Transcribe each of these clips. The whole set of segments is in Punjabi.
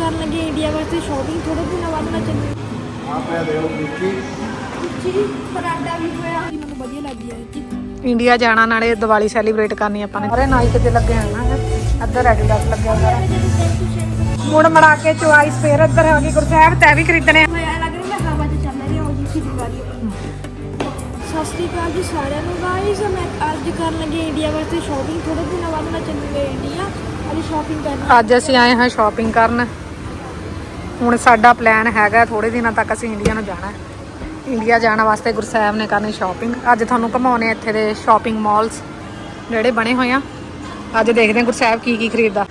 ਕਰਨ ਲੱਗੇ ਇੰਡੀਆ ਵਾਸਤੇ ਸ਼ਾਪਿੰਗ ਥੋੜੇ ਦਿਨਾਂ ਬਾਅਦ ਮੈਂ ਚੱਲੀ। ਆ ਪਿਆ ਦੇਖੋ ਵਿੱਕੀ। ਜੀ ਪਰਾਂਡਾ ਵੀ ਹੋਇਆ ਮੈਨੂੰ ਵਧੀਆ ਲੱਗੀ ਹੈ ਜੀ ਇੰਡੀਆ ਜਾਣਾ ਨਾਲੇ ਦੀਵਾਲੀ ਸੈਲੀਬ੍ਰੇਟ ਕਰਨੀ ਆਪਾਂ ਨੇ। ਸਾਰੇ ਨਾਈਕ ਤੇ ਲੱਗੇ ਹੋਏ ਨਾ ਅੱਧਰ ਐਡੀਡਾਸ ਲੱਗਿਆ ਹੋਇਆ। ਮੁੜ ਮੜਾ ਕੇ ਚੁਆਇਸ ਫੇਰ ਇੱਧਰ ਆ ਗਈ ਗੁਰਸਾਹਿਬ ਤੈ ਵੀ ਖਰੀਦਣੇ ਆ। ਮੈਂ ਲੱਗ ਰਿਹਾ ਮੈਂ ਹਵਾ 'ਚ ਚੱਲ ਰਹੀ ਹਾਂ ਉਹ ਜੀ ਖਿੱਚ ਵਾਲੀ ਸਤਿ ਸ਼੍ਰੀ ਅਕਾਲ ਜੀ ਸਾਰਿਆਂ ਨੂੰ ਗਾਇਸ ਮੈਂ ਅੱਜ ਕਰਨ ਲੱਗੇ ਇੰਡੀਆ ਵਾਸਤੇ ਸ਼ਾਪਿੰਗ ਥੋੜੇ ਦਿਨਾਂ ਬਾਅਦ ਮੈਂ ਚੱਲੀ ਗਈ ਇੰਡੀਆ। ਅੱਜ ਸ਼ਾਪਿੰਗ ਕਰਨ। ਅੱਜ ਅਸੀਂ ਆਏ ਹਾਂ ਸ਼ਾਪਿੰਗ ਕਰਨ। ਹੁਣ ਸਾਡਾ ਪਲਾਨ ਹੈਗਾ ਥੋੜੇ ਦਿਨਾਂ ਤੱਕ ਅਸੀਂ ਇੰਡੀਆ ਨੂੰ ਜਾਣਾ ਇੰਡੀਆ ਜਾਣ ਵਾਸਤੇ ਗੁਰਸਾਹਿਬ ਨੇ ਕਰਨੀ ਸ਼ਾਪਿੰਗ ਅੱਜ ਤੁਹਾਨੂੰ ਘਮਾਉਣੇ ਇੱਥੇ ਦੇ ਸ਼ਾਪਿੰਗ ਮਾਲਸ ਜਿਹੜੇ ਬਣੇ ਹੋਏ ਆ। ਅੱਜ ਦੇਖਦੇ ਹਾਂ ਗੁਰਸਾਹਿਬ ਕੀ ਕੀ ਖਰੀਦਦਾ।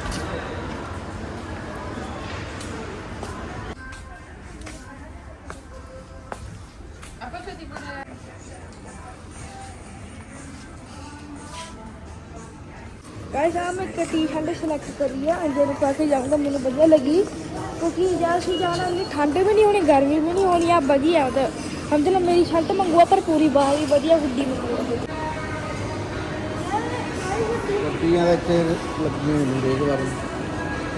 ਗਾਇਸ ਆ ਮੈਂ ਇੱਕ ਟੀ-ਸ਼ਰਟ ਸਿਲੈਕਟ ਕਰੀ ਆ। ਅੰਦਰ ਪਾ ਕੇ ਜਾਊਂਗਾ, ਮੈਨੂੰ ਵਧੀਆ ਲੱਗੀ। ਕਿਉਂਕਿ ਜਦ ਅਸੀਂ ਜਾਣਾ ਨਹੀਂ ਠੰਡ ਵੀ ਨਹੀਂ ਹੋਣੀ ਗਰਮੀ ਵੀ ਨਹੀਂ ਹੋਣੀ ਆ ਵਧੀਆ ਉਹਦਾ ਸਮਝ ਲਓ ਮੇਰੀ ਸ਼ਰਟ ਮੰਗਵਾ ਪਰ ਪੂਰੀ ਬਾਹਰ ਹੀ ਵਧੀਆ ਗੁੱਡੀ ਮੰਗਵਾ ਗੱਡੀਆਂ ਦੇ ਇੱਥੇ ਲੱਗੀਆਂ ਹੋਈਆਂ ਨੇ ਦੇਖ ਬਾਰੇ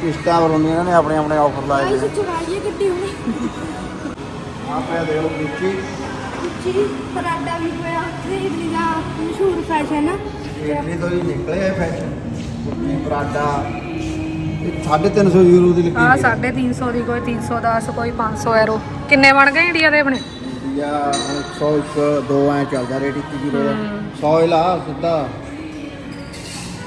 ਕਿਸ਼ਤਾਂ ਵਰੋਂਦੀਆਂ ਇਹਨਾਂ ਨੇ ਆਪਣੇ ਆਪਣੇ ਆਫਰ ਲਾਏ ਗਾਇਸ ਨੇ। ਚੁਰਾਈਏ ਗੱਡੀ ਹੁਣੀ। ਆ ਪਿਆ ਦੇਖੋ ਵਿੱਕੀ ਜੀ ਪਰਾਂਡਾ ਵੀ ਹੋਇਆ ਉੱਥੇ ਇਟਲੀ ਦਾ ਮਸ਼ਹੂਰ ਫੈਸ਼ਨ ਆ। ਇਟਲੀ ਤੋਂ ਹੀ ਨਿਕਲੇ ਆ ਫੈਸ਼ਨ ਪਰਾਡਾ ਇਹ 350 ਯੂਰੋ ਦੀ ਆ। ਲੱਗੀ 350 ਦੀ ਕੋਈ 310 ਕੋਈ 500 ਐਰੋ ਕਿੰਨੇ ਬਣ ਗਏ ਇੰਡੀਆ ਦੇ ਆਪਣੇ? ਇੰਡੀਆ 101 2 ਐ ਚੱਲਦਾ ਰੇਟ 1 ਯੂਰੋ ਦਾ। 100 ਹੀ ਲਾ ਸਿੱਧਾ।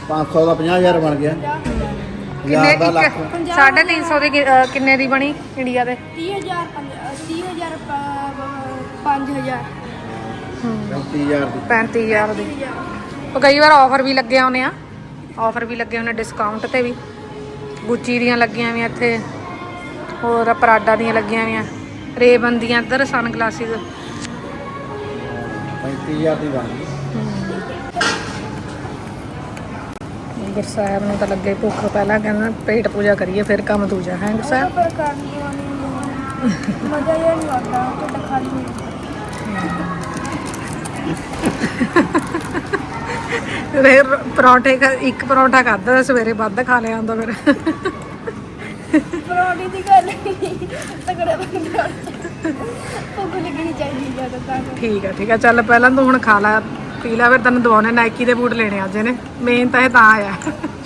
500 ਦਾ 50000 ਬਣ ਗਿਆ। ਕਿੰਨੇ ਹਜ਼ਾਰ ਦਾ ਲੱਖ। ਇੱਕ 350 ਦੀ ਕਿ- ਅਹ ਕਿੰਨੇ ਦੀ ਬਣੀ ਇੰਡੀਆ ਦੇ? 30000 30000 5000 35000 ਦੀ। 35000 ਦੀ। ਉਹ ਕਈ ਵਾਰ ਆਫਰ ਵੀ ਲੱਗੇ ਆਉਨੇ ਆ। ਆਫਰ ਵੀ ਲੱਗੇ ਹੋਣੇ ਡਿਸਕਾਊਂਟ ਤੇ ਵੀ। ਗੁੱਚੀ ਦੀਆਂ ਲੱਗੀਆਂ ਵੀ ਇੱਥੇ। ਹੋਰ ਪਰਾਡਾ ਦੀਆਂ ਲੱਗੀਆਂ ਵੀ ਰੇਬਨ ਦੀਆਂ ਇੱਧਰ ਸਨ ਗਲਾਸਿਸ 35000 ਦੀ ਬਣ ਗਈ। ਗੁਰਸਾਹਿਬ ਨੂੰ ਤਾਂ ਲੱਗੇ ਭੁੱਖ। ਪਹਿਲਾਂ ਕਹਿੰਦਾ ਪੇਟ ਪੂਜਾ ਕਰੀਏ ਫਿਰ ਕੰਮ ਦੂਜਾ ਹੈ ਗੁਰਸਾਹਿਬ ਪਰ ਕਰਨੀ ਵਾਲੀ ਮਜ਼ਾ ਇਹ ਨਹੀਂ ਆਉਂਦਾ ਤੇ ਖਾਲੀ ਨਹੀਂ ਫਿਰ ਪਰੌਂਠੇ ਇੱਕ ਪਰੌਂਠਾ ਖਾਦਾ ਸਵੇਰੇ ਵੱਧ ਖਾ ਲਿਆ ਹੁੰਦਾ ਫਿਰ। ਪਰੌਂਠੀ ਦੀ ਗੱਲ ਨਹੀਂ ਤਗੜੇ ਬੰਦੇ। ਭੁੱਖ ਲੱਗਣੀ ਚਾਹੀਦੀ ਜ਼ਿਆਦਾ ਤਾਂ ਠੀਕ ਆ ਠੀਕ ਆ ਚੱਲ ਪਹਿਲਾਂ ਤੂੰ ਹੁਣ ਖਾ ਲੈ ਪੀ ਲੈ ਫਿਰ ਤੈਨੂੰ ਦਵਾਉਣੇ ਨਾਈਕੀ ਦੇ ਬੂਟ ਲੈਣੇ ਅੱਜ ਇਹਨੇ। ਮੇਨ ਤਾਂ ਇਹ ਤਾਂ ਆਇਆ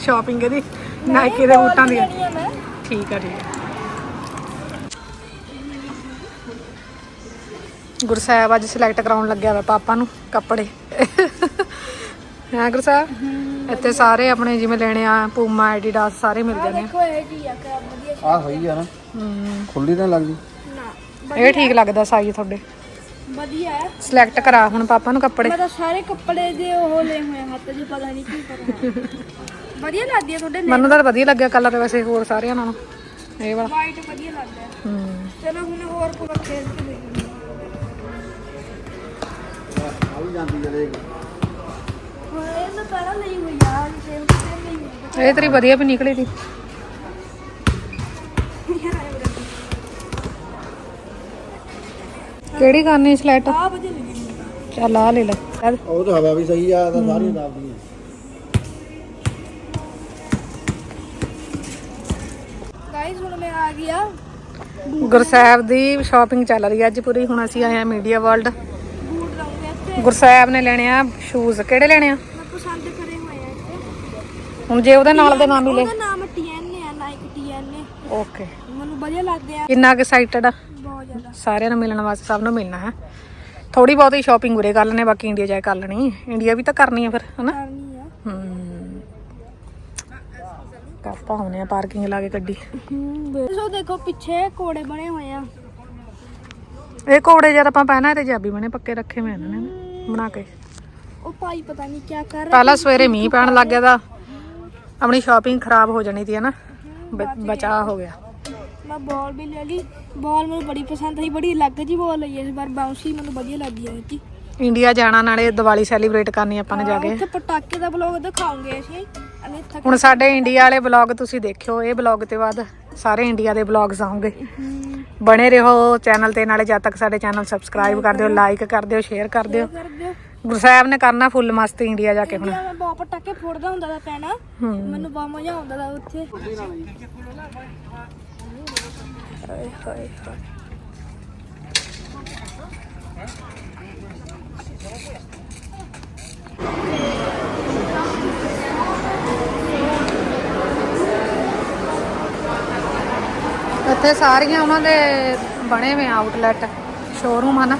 ਸ਼ਾਪਿੰਗ ਇਹਦੀ ਨਾਈਕੀ ਦੇ ਬੂਟਾਂ ਦੀ। ਠੀਕ ਆ ਠੀਕ ਆ। ਗੁਰਸਾਹਿਬ ਅੱਜ ਸਿਲੈਕਟ ਕਰਾਉਣ ਲੱਗਿਆ ਵਾ ਪਾਪਾ ਨੂੰ ਕੱਪੜੇ। ਹਾਂ ਗੁਰਸਾਹਿਬ ਇੱਥੇ ਸਾਰੇ ਆਪਣੇ ਜਿਵੇਂ ਲੈਣੇ ਆ ਪੂਮਾ ਐਡੀਡਾਸ ਸਾਰੇ ਮਿਲ ਜਾਂਦੇ ਆ। ਦੇਖੋ ਇਹ ਜੀ ਆ ਕਿ ਵਧੀਆ ਆ। ਸਹੀ ਆ ਨਾ। ਹਮ, ਖੁੱਲੀ ਤਾਂ ਲੱਗਦੀ। ਨਾ ਇਹ ਠੀਕ ਲੱਗਦਾ ਸਾਈਜ਼ ਤੁਹਾਡੇ। ਵਧੀਆ ਹੈ। ਸਿਲੈਕਟ ਕਰਾ ਹੁਣ ਪਾਪਾ ਨੂੰ ਕੱਪੜੇ। ਮੈਂ ਤਾਂ ਸਾਰੇ ਕੱਪੜੇ ਦੇ ਉਹ ਲਏ ਹੋਏ ਆ ਹੱਥ 'ਚ ਪਤਾ ਨਹੀਂ ਕੀ ਕਰਾਂ। ਵਧੀਆ ਲੱਗਦੀ ਆ ਤੁਹਾਡੇ ਮੈਨੂੰ ਤਾਂ ਵਧੀਆ ਲੱਗਿਆ ਕਲਰ ਵੈਸੇ ਹੋਰ ਸਾਰਿਆਂ ਨਾਲੋਂ। ਇਹ ਵਾਲਾ। ਵਾਈਟ ਵਧੀਆ ਲੱਗਦਾ ਹੈ। ਹਮ ਚਲੋ ਹੁਣ ਹੋਰ ਕੋਈ ਖੇਲ ਕੇ ਦੇਖੀਏ ਆ ਵੀ ਜਾਂਦੀ ਜਦੇ ਇਹ ਤੇਰੀ ਵਧੀਆ ਵੀ ਨਿਕਲੀ ਦੀ। ਕਿਹੜੀ ਕਰਨੀ ਸਿਲੈਕਟ ਆ ਲੱਗੀ ਚੱਲ ਆ ਲੈ ਲੈ। ਚੱਲ। ਉਹ ਤਾਂ ਹਵਾ ਵੀ ਸਹੀ ਆ ਤਾਂ ਸਾਰੀ ਦੱਬਦੀ ਆ। ਗਾਇਸ ਹੁਣ ਮੈਂ ਆ ਗਿਆ ਗੁਰਸਾਹਿਬ ਦੀ ਸ਼ਾਪਿੰਗ ਚੱਲ ਰਹੀ ਹੈ ਅੱਜ ਪੂਰੀ। ਹੁਣ ਅਸੀਂ ਆਏ ਆ ਮੀਡੀਆ ਵਰਲਡ ਗੁਰਸਾਹਿਬ ਨੇ ਲੈਣੇ ਆ ਸ਼ੂਜ਼ ਕਿਹੜੇ ਲੈਣੇ ਆ? ਮੈਂ ਪਸੰਦ ਕਰੇ ਹੋਏ ਆ ਇੱਥੇ। ਹੁਣ ਜੇ ਉਹਦੇ ਨਾਲ ਦੇ ਮਿਲੇ ਉਹਦਾ ਨਾਮ ਟੀਐਨ ਆ ਨਾਈਕ ਟੀਐਨ ਓਕੇ ਮੈਨੂੰ ਵਧੀਆ ਲੱਗਦੇ ਆ। ਕਿੰਨਾ ਐਕਸਾਈਟਡ ਆ? ਬਹੁਤ ਜ਼ਿਆਦਾ। ਸਾਰਿਆਂ ਨੂੰ ਮਿਲਣ ਵਾਸਤੇ ਸਭ ਨੂੰ ਮਿਲਣਾ ਹੈ। ਥੋੜੀ ਬਹੁਤੀ ਸ਼ਾਪਿੰਗ ਉਰੇ ਕਰ ਲੈਣੇ ਬਾਕੀ ਇੰਡੀਆ ਜਾ ਕਰ ਲੈਣੀ। ਇੰਡੀਆ ਵੀ ਤਾਂ ਕਰਨੀ ਆ ਫਿਰ ਹਨਾ? ਕਰਨੀ ਆ। ਹੋਣੇ ਆ ਪਾਰਕਿੰਗ ਲਾ ਕੇ ਗੱਡੀ। ਸੋ ਦੇਖੋ ਪਿੱਛੇ ਕੋੜੇ ਬਣੇ ਹੋਏ ਆ। ਇਹ ਕੋੜੇ ਜਦ ਆਪਾਂ ਪਹਿਨਾ ਤੇ ਜਾਬੀ ਬਣੇ ਪੱਕੇ ਰੱਖੇ ਹੋਏ ਇਹਨਾਂ ਨੇ। ਬਣਾ ਕੇ। ਉਹ ਭਾਈ ਪਤਾ ਨਹੀਂ ਕੀ ਕਰ ਰਿਹਾ ਪਹਿਲਾਂ ਸਵੇਰੇ ਮੀਂਹ ਪੈਣ ਲੱਗ ਗਿਆ ਤਾਂ ਆਪਣੀ ਸ਼ਾਪਿੰਗ ਖਰਾਬ ਹੋ ਜਾਣੀ ਸੀ ਹਨਾ। ਬਚਾ ਹੋ ਗਿਆ। ਮੈਂ ਬਾਲ ਵੀ ਲੈ ਲਈ। ਬਾਲ ਮੈਨੂੰ ਬੜੀ ਪਸੰਦ ਆਈ ਬੜੀ ਅਲੱਗ ਜੀ ਬਾਲ ਲਈ ਇਸ ਵਾਰ ਬਾਉਂਸੀ ਮੈਨੂੰ ਵਧੀਆ ਲੱਗੀ ਹੈ ਜੀ ਇੰਡੀਆ ਜਾਣਾ ਨਾਲੇ ਦੀਵਾਲੀ ਸੈਲੀਬ੍ਰੇਟ ਕਰਨੀ ਆਪਾਂ ਨੇ ਜਾ ਕੇ। ਉੱਥੇ ਪਟਾਕੇ ਦਾ ਬਲੌਗ ਦਿਖਾਉਂਗੇ ਅਸੀਂ। ਹੁਣ ਸਾਡੇ ਇੰਡੀਆ ਵਾਲੇ ਬਲੌਗ ਤੁਸੀਂ ਦੇਖਿਓ ਇਹ ਬਲੌਗ ਤੇ ਬਾਅਦ ਸਾਰੇ ਇੰਡੀਆ ਦੇ ਬਲੌਗਸ ਆਉਂਗੇ। ਬਣੇ ਰਹੋ ਚੈਨਲ ਤੇ ਨਾਲੇ ਜਦ ਤੱਕ ਸਾਡੇ ਚੈਨਲ ਸਬਸਕ੍ਰਾਈਬ ਕਰ ਦਿਓ ਲਾਈਕ ਕਰ ਦਿਓ ਸ਼ੇਅਰ ਕਰ ਦਿਓ। ਗੁਰਸਾਹਿਬ ਨੇ ਕਰਨਾ ਫੁੱਲ ਮਸਤੀ ਇੰਡੀਆ ਜਾ ਕੇ ਹੁਣ। ਮੈਂ ਬਹੁਤ ਪਟਾਕੇ ਫੋੜਦਾ ਹੁੰਦਾ ਦਾ ਪੈਣਾ ਮੈਨੂੰ ਬਹੁਤ ਮਜ਼ਾ ਆਉਂਦਾ ਦਾ ਉੱਥੇ। ਹਾਏ ਹਾਏ ਹਾਏ ਇੱਥੇ ਸਾਰੀਆਂ ਉਹਨਾਂ ਦੇ ਬਣੇ ਹੋਏ ਆਊਟਲੈਟ ਸ਼ੋਰੂਮ ਹਨ।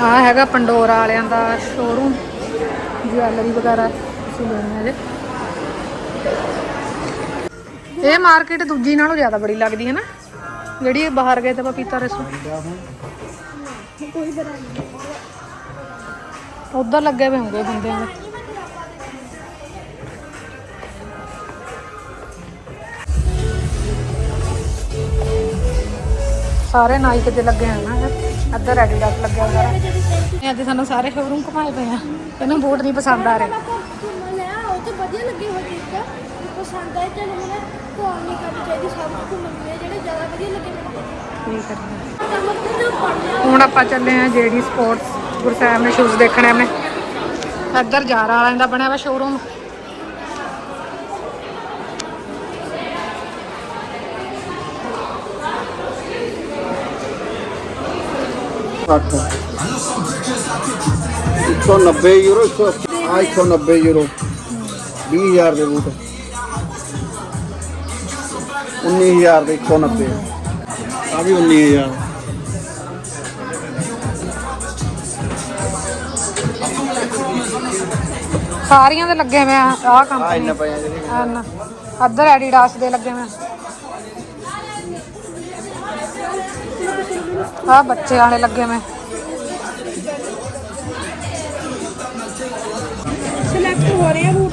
ਆ ਹੈਗਾ ਪੰਡੋਰਾ ਵਾਲਿਆਂ ਦਾ ਸ਼ੋਰੂਮ ਜਵੈਲਰੀ ਵਗੈਰਾ ਤੁਸੀਂ ਲੈਣੀ ਜੇ। ਇਹ ਮਾਰਕੀਟ ਦੂਜੀ ਨਾਲੋਂ ਜ਼ਿਆਦਾ ਬੜੀ ਲੱਗਦੀ ਹੈ ਨਾ। ਜਿਹੜੀ ਬਾਹਰ ਗਏ ਤੇ ਪਪੀਤਾ ਰਸੋ ਕੋਈ ਬਣਾ ਨਹੀਂ ਉਧਰ ਲੱਗੇ ਹੋਏ ਹੋਣਗੇ ਬੰਦਿਆਂ ਦੇ ਸਾਰੇ ਨਾਈਕ ਦੇ ਲੱਗੇ ਹੋਏ ਨਾ ਅੱਧਰ ਐਡੀਡਾਸ ਲੱਗਿਆ ਹੋਇਆ ਇਹ ਅੱਜ ਸਾਨੂੰ ਸਾਰੇ ਸ਼ੋਰੂਮ ਘੁਮਾਏ ਪਏ ਆ ਇਹਨੂੰ ਬੂਟ ਨਹੀਂ ਪਸੰਦ ਆ ਰਹੇ। ਘੁੰਮਣ ਲਿਆ ਉਹ ਤੇ ਵਧੀਆ ਲੱਗੇ ਹੋਏ ਠੀਕ ਆ। ਪਸੰਦ ਆਏ ਚਲ ਹੁਣ ਕੋਲ ਨਹੀਂ ਕਰਨੀ ਚਾਹੀਦੀ ਸਭ ਨੂੰ ਘੁੰਮਣ ਲਈ ਜਿਹੜੇ ਜ਼ਿਆਦਾ ਵਧੀਆ ਲੱਗੇ ਮੈਨੂੰ। ਕੀ ਕਰੀਏ ਤਾਂ ਮਤਲਬ ਜੋ ਪੜਨਾ ਹੁਣ ਆਪਾਂ ਚੱਲੇ ਆ ਜੇਡੀ ਸਪੋਰਟਸ ਗੁਰਸਾਹਿਬ ਨੇ ਸ਼ੂਜ਼ ਦੇਖਣੇ ਨੇ। ਇੱਧਰ ਜਾਰਾ ਵਾਲਿਆਂ ਦਾ ਬਣਿਆ ਵਾ ਸ਼ੋਰੂਮ ਸੱਠ 190 ਯੂਰੋ 100 ਆ 190 ਯੂਰੋ 20000 ਦੇ ਬੂਟ। 19000 ਦੇ 190 ਆ ਵੀ 19000 ਸਾਰੀਆਂ ਦੇ ਲੱਗੇ ਹੋਏ ਆ ਆਹ ਆ ਕੰਪਨੀ ਇੰਨਾ ਪਿਆ ਜਿਹੜੇ ਹਨ ਅੱਧਰ ਐਡੀਡਾਸ ਦੇ ਲੱਗੇ ਹੋਏ ਆ। ਬੱਚੇ ਵਾਲੇ ਲੱਗੇ ਹੋਏ ਸਿਲੈਕਟ ਹੋ ਰਹੇ ਆ ਬੂਟ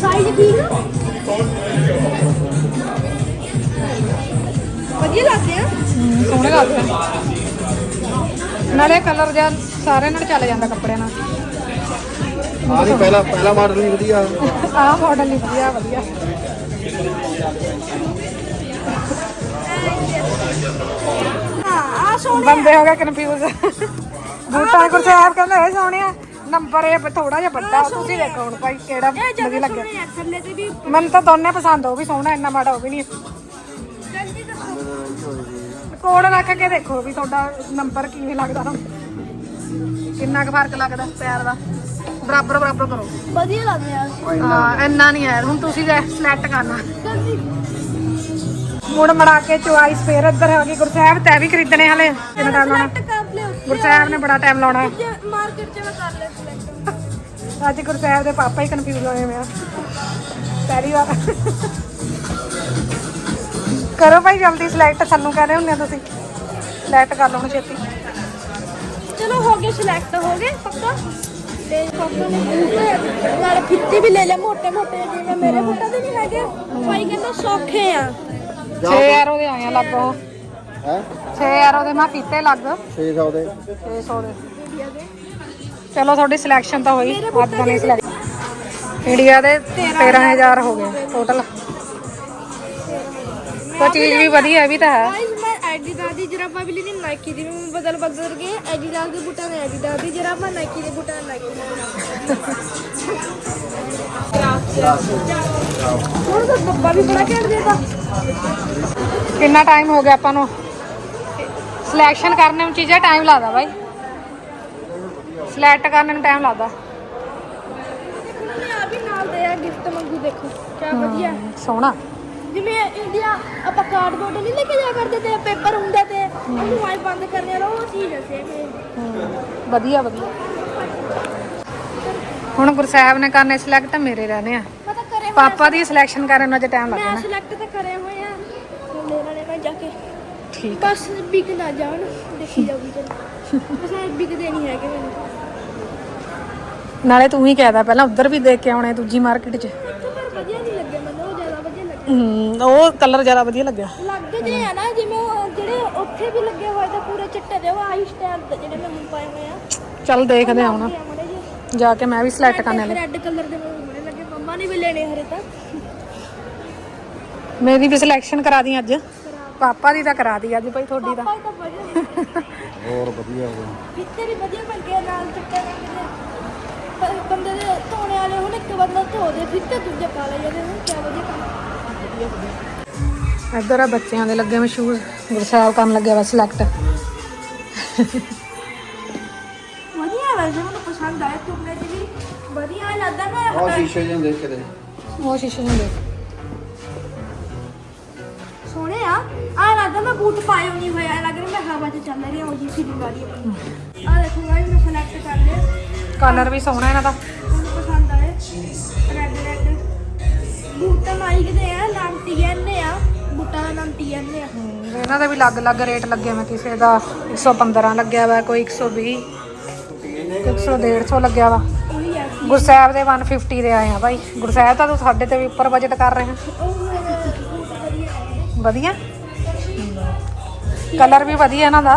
ਸਾਈਜ਼ ਠੀਕ ਆ? ਵਧੀਆ ਲੱਗਦੇ ਆ ਸੋਹਣੇ ਲੱਗਦੇ ਆ। ਨਾਲੇ ਕਲਰ ਜਿਹਾ ਸਾਰੇ ਨਾਲ ਚੱਲ ਜਾਂਦਾ ਕੱਪੜਿਆਂ ਨਾਲ। ਆ ਵੀ ਪਹਿਲਾ ਪਹਿਲਾ ਮਾਡਲ ਵੀ ਵਧੀਆ। ਆਹ ਮਾਡਲ ਨਹੀਂ ਵਧੀਆ ਵਧੀਆ। ਆ ਸੋਹਣੇ ਬੰਦੇ ਹੋ ਗਏ ਕਨਫਿਊਜ਼ ਬੂਟਾਂ ਕੋਲ ਸਾਹਿਬ ਕਹਿੰਦੇ ਇਹ ਸੋਹਣਿਆ ਨੰਬਰ ਇਹ ਥੋੜਾ ਜਿਹਾ ਵੱਡਾ ਤੁਸੀਂ ਦੇਖੋ ਹੁਣ ਭਾਈ ਕਿਹੜਾ ਵਧੀਆ ਲੱਗਿਆ। ਸੋਹਣੇ ਆ ਥੱਲੇ ਤੇ ਵੀ ਮੈਨੂੰ ਤਾਂ ਦੋਨੇ ਪਸੰਦ ਉਹ ਵੀ ਸੋਹਣਾ ਇੰਨਾ ਮਾੜਾ ਉਹ ਵੀ ਨਹੀਂ। ਜਲਦੀ ਦੱਸੋ। ਕੋਡ ਰੱਖ ਕੇ ਦੇਖੋ ਵੀ ਤੁਹਾਡਾ ਨੰਬਰ ਕਿਵੇਂ ਲੱਗਦਾ ਕਿੰਨਾ ਕੁ ਫ਼ਰਕ ਲੱਗਦਾ ਪੈਰ ਦਾ? ਬਰਾਬਰ ਬਰਾਬਰ ਕਰੋ। ਵਧੀਆ ਲੱਗਦੇ ਆ। ਹਾਂ ਇੰਨਾ ਨਹੀਂ ਹੈ ਹੁਣ ਤੁਸੀਂ ਸਿਲੈਕਟ ਕਰਨਾ। ਮੁੜ ਮੜਾ ਕੇ ਚੁਆਇਸ ਫੇਰ ਇੱਧਰ ਹੋ ਗਈ ਗੁਰਸਾਹਿਬ ਤੈ ਵੀ ਖਰੀਦਣੇ ਹਲੇ। ਕਿੰਨਾ ਟਾਈਮ ਲਾਉਣਾ ਸਿਲੈਕਟ ਕਰ ਲਿਓ। ਗੁਰਸਾਹਿਬ ਨੇ ਬੜਾ ਟਾਈਮ ਲਾਉਣਾ। ਮਾਰਕੀਟ ਚ ਮੈਂ ਕਰ ਲਿਆ ਸਿਲੈਕਟ ਅੱਜ ਗੁਰਸਾਹਿਬ ਦੇ ਪਾਪਾ ਹੀ ਕਨਫਿਊਜ਼ ਹੋਏ ਆ। ਪਹਿਲੀ ਵਾਰ ਕਰੋ ਭਾਈ ਜਲਦੀ ਸਿਲੈਕਟ ਸਾਨੂੰ ਕਹਿੰਦੇ ਹੁੰਦੇ ਆ ਤੁਸੀਂ। ਸਿਲੈਕਟ ਕਰ ਲਓ ਛੇਤੀ। ਚਲੋ ਹੋ ਗਏ ਸਿਲੈਕਟ ਹੋ ਗਏ ਪੱਕਾ? ਤੇ ਪਾਪਾ ਨੇ ਬੂਟ ਨਾਲ ਫਿੱਤੀ ਵੀ ਲੈ ਲਿਆ ਮੋਟੇ ਮੋਟੇ ਜਿਵੇਂ ਮੇਰੇ ਬੂਟਾਂ ਦੇ ਨਹੀਂ ਹੈਗੇ। ਭਾਈ ਕਹਿੰਦਾ ਸੌਖੇ ਆ। 6 ਯਾਰੋ ਦੇ ਆਏ ਆ ਲੱਗ ਉਹ। ਹੈ? 6 ਯਾਰੋ ਦੇ ਮੈਂ ਕੀਤੇ ਲੱਗ। 600 ਦੇ। 600 ਦੇ। ਚਲੋ ਤੁਹਾਡੀ ਸਿਲੈਕਸ਼ਨ ਤਾਂ ਹੋਈ। ਅੱਜ ਦਾ ਨਹੀਂ ਸਿਲੈਕਟ ਇੰਡੀਆ ਦੇ 13000 ਹੋ ਗਏ। ਟੋਟਲ ਤਾਂ ਚੀਜ਼ ਵੀ ਵਧੀਆ ਵੀ ਤਾਂ ਹੈ। ਵੀ ਲੈਣੀ ਨਾਈਕੀ ਦੀ ਵੀ ਮੈਂ ਬਦਲ ਬਦਲ ਕੇ ਐਡੀਡਾਸ ਦੇ ਬੂਟਾਂ ਨੇ ਐਡੀਡਾਸ ਦੀ ਜਰਾਬਾਂ ਨਾਈਕੀ ਦੇ ਬੂਟਾਂ ਨੇ ਨਾਈਕੀ ਦੀ ਹੁਣ ਤਾਂ ਡੱਬਾ ਵੀ ਬੜਾ ਘੈਂਟ ਦੇਦਾ ਕਿੰਨਾ ਟਾਈਮ ਹੋ ਗਿਆ ਆਪਾਂ ਨੂੰ? ਸਿਲੈਕਸ਼ਨ ਕਰਨੇ ਨੂੰ ਚੀਜ਼ਾਂ ਟਾਈਮ ਲੱਗਦਾ ਬਾਈ। ਸਿਲੈਕਟ ਕਰਨ ਨੂੰ ਟਾਈਮ ਲੱਗਦਾ। ਆ ਵੀ ਨਾਲ ਦੇ ਆ ਗਿਫਟ ਮੰਗੂ ਦੇਖੋ ਕਿਆ ਵਧੀਆ। ਸੋਹਣਾ। ਜਿਵੇਂ ਇੰਡੀਆ ਆਪਾਂ ਕਾਰਡਬੋਰਡ ਨਹੀਂ ਲੈ ਕੇ ਜਾ ਕਰਦੇ ਤੇ ਪੇਪਰ ਹੁੰਦੇ ਤੇ ਉਹਨੂੰ ਆਈ ਬੰਦ ਕਰਨੇ ਵਾਲਾ ਉਹ ਚੀਜ਼ ਹੈ ਸੇਮ ਹਮ, ਵਧੀਆ ਵਧੀਆ। ਹੁਣ ਗੁਰਸਾਹਿਬ ਨੇ ਕਰਨੇ ਸਿਲੈਕਟ ਮੇਰੇ ਰਹਿਣੇ ਆ। ਮੈਂ ਕਰੇ ਪਾਪਾ ਦੀ ਸਿਲੈਕਸ਼ਨ ਕਰਨ ਨੂੰ ਅਜੇ ਟਾਈਮ ਮੈਂ ਲੱਗਣਾ ਸਿਲੈਕਟ ਤਾਂ ਕਰੇ ਹੋਏ ਆ। ਹੁਣ ਲੈ ਲੈਣੇ ਮੈਂ ਜਾ ਕੇ ਠੀਕ ਬਸ ਵਿਕ ਨਾ ਜਾਣ ਦੇਖੀ ਜਾਊਗੀ ਚਲ। ਬਸ ਵਿਕਦੇ ਨਹੀਂ ਹੈਗੇ ਮੈਨੂੰ। ਨਾਲੇ ਤੂੰ ਹੀ ਕਹਿਦਾ ਪਹਿਲਾਂ ਉੱਧਰ ਵੀ ਦੇਖ ਕੇ ਆਉਣੇ ਦੂਜੀ ਮਾਰਕੀਟ 'ਚ ਇੱਥੇ ਪਰ ਵਧੀਆ ਨਹੀਂ ਲੱਗੇ ਮੈਨੂੰ ਉਹ ਹਮ, ਉਹ ਕਲਰ ਜ਼ਿਆਦਾ ਵਧੀਆ ਲੱਗਿਆ। ਲੱਗ ਜੇ ਆ ਨਾ ਜਿਵੇਂ ਉਹ ਜਿਹੜੇ ਉੱਥੇ ਵੀ ਲੱਗੇ ਹੋਏ ਤੇ ਪੂਰੇ ਚਿੱਟੇ ਦੇ ਉਹ ਆਹੀ ਸਟਾਈਲ ਦੇ ਜਿਹੜੇ ਮੈਂ ਹੁਣ ਪਾਏ ਹੋਏ ਆ। ਚੱਲ ਦੇਖਦੇ ਆ ਹੁਣ ਜੀ ਕੇ ਮੈਂ ਵੀ ਸਿਲੈਕਟ ਕਰਨੇ ਨੇ ਰੈੱਡ ਕਲਰ ਦੇ ਮੈਨੂੰ ਬੜੇ ਲੱਗੇ ਮੰਮਾ ਨੇ ਵੀ ਲੈਣੇ ਹਰੇ ਤਾਂ। ਮੇਰੀ ਵੀ ਸਿਲੈਕਸ਼ਨ ਕਰਾ ਦੀ ਅੱਜ। ਪਾਪਾ ਦੀ ਤਾਂ ਕਰਾ ਦੀ ਅੱਜ ਭਾਈ ਤੁਹਾਡੀ ਦਾ ਪਾਪਾ ਤਾਂ ਵਧੀਆ ਹੋਰ ਵਧੀਆ ਹੋ ਗਿਆ ਕਿਤੇ ਵੀ ਵਧੀਆ ਬਣ ਗਿਆ ਨਾਲ ਚੱਕਰ ਰੰਗ ਦੇ। ਬੰਦੇ ਦੇ ਧੋਣੇ ਵਾਲੇ ਹੁਣ ਇੱਕ ਬੰਦਾ ਧੋ ਦੇ ਫਿਰ ਤੇ ਦੂਜੇ ਕਾਲੇ ਜਾਂਦੇ ਨੇ ਕਿਆ ਵਧੀਆ ਕੰਮ। ਇੱਧਰ ਆ ਬੱਚਿਆਂ ਦੇ ਲੱਗੇ ਮੈਂ ਸ਼ੂਜ਼ ਗੁਰਸਾਹਿਬ ਕਰਨ ਲੱਗਿਆ ਵਾ ਸਿਲੈਕਟ ਵਧੀਆ ਵੈਸੇ ਮੈਨੂੰ ਪਸੰਦ ਆਇਆ ਤੁਮਨੇ ਜੀ ਵੀ। ਵਧੀਆ ਲੱਗਦਾ ਨਾ ਉਹ ਸ਼ੀਸ਼ੇ ਜਿਹੇ ਦੇਖ ਕੇ ਦੇ। ਉਹ ਸ਼ੀਸ਼ੇ ਨੂੰ ਦੇਖ। ਸੋਹਣੇ ਆ। ਆ ਲੱਗਦਾ ਮੈਂ ਬੂਟ ਪਾਏ ਨਹੀਂ ਹੋਇਆ ਲੱਗ ਰਿਹਾ ਮੈਂ ਹਵਾ 'ਚ ਚੱਲ ਰਹੀ ਹਾਂ ਉਹ ਜੀ ਫੀਲਿੰਗ ਆ ਰਹੀ ਹੈ ਆ ਦੇਖੋ ਗਾਇਸ ਮੈਂ ਸਿਲੈਕਟ ਕਰ ਲਿਆ। ਕਲਰ ਵੀ ਸੋਹਣਾ ਇਹਨਾਂ ਦਾ। ਮੈਨੂੰ ਪਸੰਦ ਆਏ ਰੈੱਡ ਰੈੱਡ ਬੂਟਾ ਮਾਈ ਕਿਤੇ ਆ ਨਾਮ ਟੀਐਨ ਆ ਬੂਟਾ ਦਾ ਨਾਮ ਟੀਐਨ ਆ। ਹਮ, ਇਹਨਾਂ ਦਾ ਵੀ ਅਲੱਗ-ਅਲੱਗ ਰੇਟ ਲੱਗੇ ਮੈਂ ਕਿਸੇ ਦਾ 115 ਲੱਗਿਆ ਵਾ ਕੋਈ 120 ਕੋਈ 100 150 ਲੱਗਿਆ ਵਾ। ਉਹੀ ਆ ਗੁਰਸਾਹਿਬ ਦੇ 150 ਦੇ ਆਏ ਆ ਭਾਈ ਗੁਰਸਾਹਿਬ ਤਾਂ ਤੂੰ ਸਾਡੇ ਤੇ ਵੀ ਉੱਪਰ ਬਜਟ ਕਰ ਰਹੇ। ਹੈ। ਵਧੀਆ ਕਲਰ ਵੀ ਵਧੀਆ ਇਹਨਾਂ ਦਾ।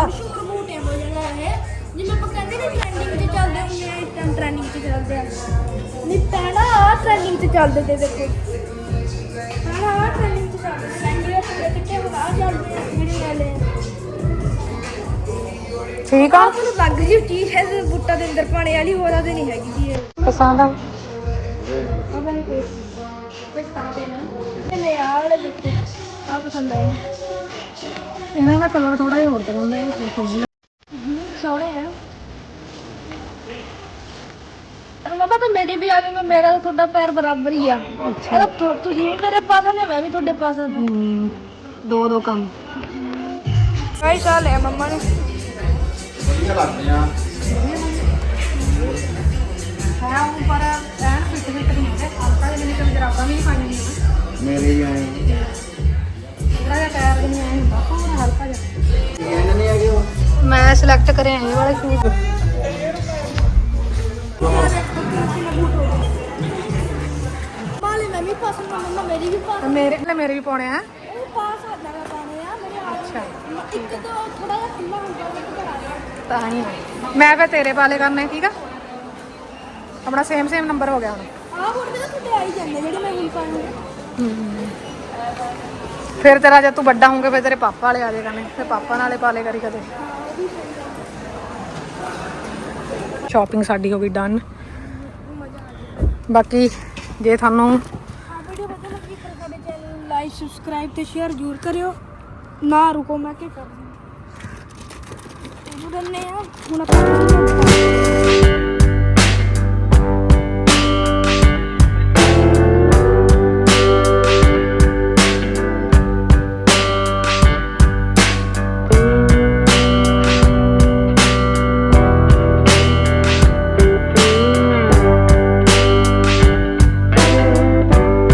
ਨਹੀਂ ਪੈਣਾ ਆ ਟ੍ਰੈਂਡਿੰਗ 'ਚ ਚੱਲਦੇ ਤੇ ਦੇਖੋ। 'ਚ ਕਿੱਥੇ ਲੈ ਲਏ ਠੀਕ ਆ? ਆਪ ਨੂੰ ਲੱਗ ਜੀ ਚੀਜ਼ ਹੈ ਤੇ ਬੂਟਾ ਦੇ ਅੰਦਰ ਪਾਣੇ ਵਾਲੀ ਹੋਰ ਆਦੇ ਨਹੀਂ ਹੈਗੀ ਜੀ ਇਹ। ਪਸੰਦ ਆ ਕੋਈ ਕੋਈ ਪਾਤੇ ਨਾ। ਇਹ ਲੈ ਆ ਵਾਲੇ ਬੂਟੇ। ਆ ਪਸੰਦ ਆਏ। ਇਹਨਾਂ ਦਾ ਕਲਰ ਥੋੜਾ ਜਿਹਾ ਹੋਰ ਤਰ੍ਹਾਂ ਦਾ ਹੈ ਸੋਹਣੇ ਆ ਮਮਾ ਤਾਂ ਮੇਰੀ ਵੀ ਆ ਗਈ ਮੈਂ ਮੇਰਾ ਤਾਂ ਤੁਹਾਡਾ ਪੈਰ ਬਰਾਬਰ ਹੀ ਆ। ਅੱਛਾ। ਤੁਸੀਂ ਵੀ ਮੇਰੇ ਪਾਸ ਨੇ ਮੈਂ ਵੀ ਤੁਹਾਡੇ ਪਾਸ ਆ। ਦੋ ਦੋ ਕੰਮ। ਕਈ ਸਾਲ ਹੈ ਮੰਮਾ ਨੇ। ਵਧੀਆ ਲੱਗਦੇ ਆ। ਹੈ ਉਹ ਪਰ ਐਨ ਫਿੱਟ ਫਿੱਟ ਨਹੀਂ ਹੁੰਦੇ ਹਲਕਾ ਜਿਹਾ ਮੈਨੂੰ ਜਰਾਬਾਂ ਵੀ ਨਹੀਂ ਪਾਈਆਂ ਨਹੀਂ ਮੇਰੇ ਹੀ ਆਏ ਥੋੜਾ ਜਿਹਾ ਟਾਇਰ ਵੀ ਨਹੀਂ ਆਇਆ ਹੁੰਦਾ। ਥੋੜਾ ਹਲਕਾ ਜਿਹਾ। ਇਹਨਾਂ ਨਹੀਂ ਹੈਗੇ ਉਹ? ਮੈਂ ਸਿਲੈਕਟ ਕਰਿਆ ਇਹ ਵਾਲੇ ਸ਼ੂਜ਼ ਮੰਮਾ ਮੇਰੀ ਵੀ ਮੇਰੇ ਲੈ ਮੇਰੇ ਵੀ ਪਾਉਣੇ ਆ। ਉਹ ਪਾਸ ਆ ਜਾਣਾ ਪਾਣੇ ਆ ਮੇਰੇ ਆ ਅੱਛਾ। ਇੱਕ ਤਾਂ ਥੋੜਾ ਜਿਹਾ ਖੁੱਲਾ ਹੁੰਦਾ ਉਹ ਘਰ ਆ ਗਿਆ ਤਾਂ ਹੀ ਮੈਂ ਫੇ ਤੇਰੇ ਵਾਲੇ ਕਰਨੇ ਠੀਕ ਆ? ਆਪਣਾ ਸੇਮ ਸੇਮ ਨੰਬਰ ਹੋ ਗਿਆ ਹੁਣ। ਆਹ ਹੁਣ ਵੀ ਤਾਂ ਤੁਹਾਡੇ ਆਈ ਜਾਂਦੇ ਜਿਹੜੇ ਮੈਂ ਹੁਣ ਪਾਏ ਹੋਏ ਫਿਰ ਤੇਰਾ ਜਦ ਤੂੰ ਵੱਡਾ ਹੋਊਗਾ ਫਿਰ ਤੇਰੇ ਪਾਪਾ ਵਾਲੇ ਆ ਜਾਏ ਕਰਨੇ ਫਿਰ ਪਾਪਾ ਨਾਲੇ ਪਾ ਲੇ ਕਰੀ ਕਦੇ। ਸ਼ਾਪਿੰਗ ਸਾਡੀ ਹੋ ਗਈ ਡਨ ਬਾਕੀ ਜੇ ਤੁਹਾਨੂੰ ਆ ਵੀਡੀਓ ਵਧੀਆ ਲੱਗੀ ਤਾਂ ਸਾਡੇ ਚੈਨਲ ਨੂੰ ਲਾਈਕ ਸਬਸਕ੍ਰਾਈਬ ਤੇ ਸ਼ੇਅਰ ਜ਼ਰੂਰ ਕਰਿਓ। ਨਾ ਰੁਕੋ ਮੈਂ ਕੀ ਕਰਦੀ ਹਾਂ? ਹੁਣ ਆਪਾਂ